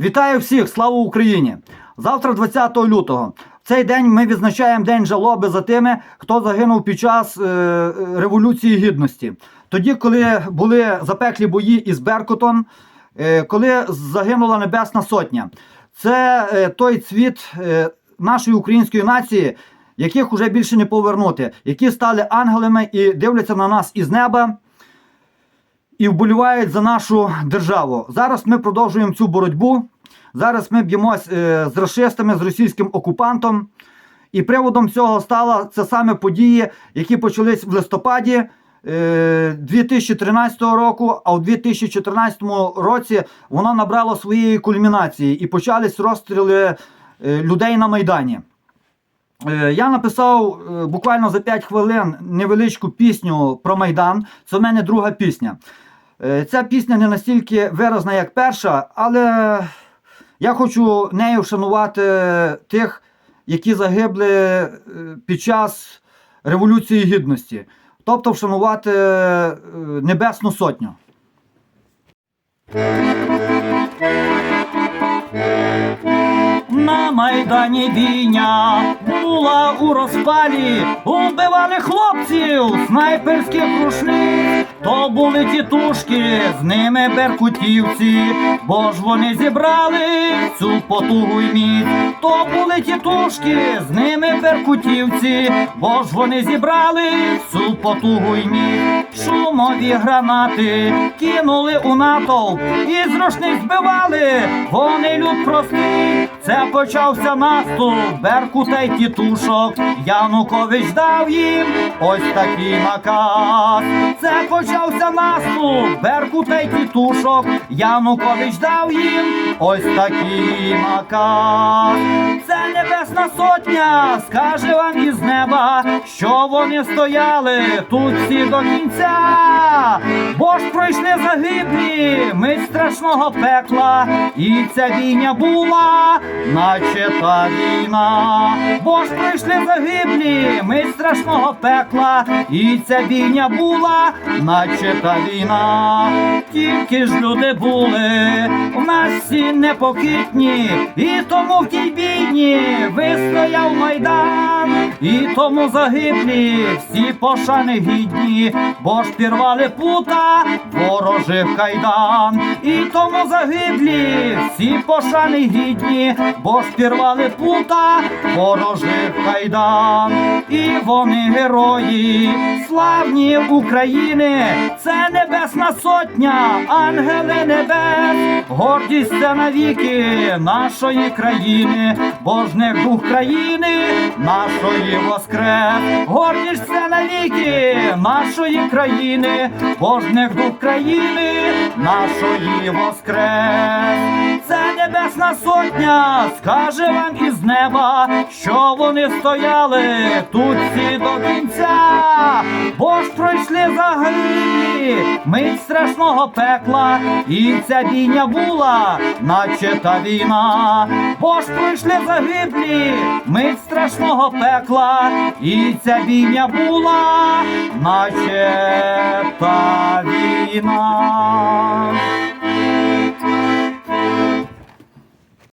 Вітаю всіх! Слава Україні! Завтра, 20 лютого. В цей день ми відзначаємо День жалоби за тими, хто загинув під час е, Революції Гідності. Тоді, коли були запеклі бої із Беркутом, е, коли загинула Небесна Сотня. Це е, той цвіт е, нашої української нації, яких уже більше не повернути, які стали ангелами і дивляться на нас із неба і вболівають за нашу державу. Зараз ми продовжуємо цю боротьбу. Зараз ми б'ємось е, з расистами, з російським окупантом. І приводом цього стало це саме події, які почались в листопаді е, 2013 року, а у 2014 році воно набрало своєї кульмінації і почались розстріли е, людей на Майдані. Е, Я написав е, буквально за 5 хвилин невеличку пісню про Майдан. Це в мене друга пісня. Е, Ця пісня не настільки виразна, як перша, але я хочу нею вшанувати тих, які загибли е, під час Революції Гідності. Тобто вшанувати е, Небесну Сотню. Майдані бійня була у розпалі, убивали хлопців, снайперських рушниць. То були тітушки, з ними беркутівці, бо ж вони зібрали цю потугу й міць. То були тітушки, з ними беркутівці, бо ж вони зібрали цю потугу й міць. Шумові гранати кинули у натовп і з рушниць збивали. Вони люд простий. Це почався наступ Беркута й тітушок. Янукович дав їм ось такий наказ. Це почався наступ Беркута й тітушок. Янукович дав їм ось такий наказ. Небесна сотня, скаже вам із неба, що вони стояли тут всі до кінця. Бо ж пройшли загиблі, мить страшного пекла, і ця війня була, наче та війна. Бо ж пройшли загиблі, мить страшного пекла, і ця війня була, наче та війна. Тільки ж люди були, у нас всі непохитні, і тому в тій бійні вистояв майдан, і тому загиблі всі пошани гідні, бо ж пірвали пута ворожих кайдан, і тому загиблі всі пошани гідні, бо ж пірвали пута ворожих кайдан, і вони герої, славні України, це небесна сотня, ангели небес, гордість це навіки нашої країни, бо не дух країни нашої воскрес, гордість це навіки нашої країни, бо дух країни нашої воскрес. Це небесна сотня, скаже вам із неба, вони стояли тут всі до кінця, бо ж пройшли загиблі мить страшного пекла, і ця війня була, наче та війна, бо ж пройшли загиблі мить страшного пекла, і ця війня була, наче та війна.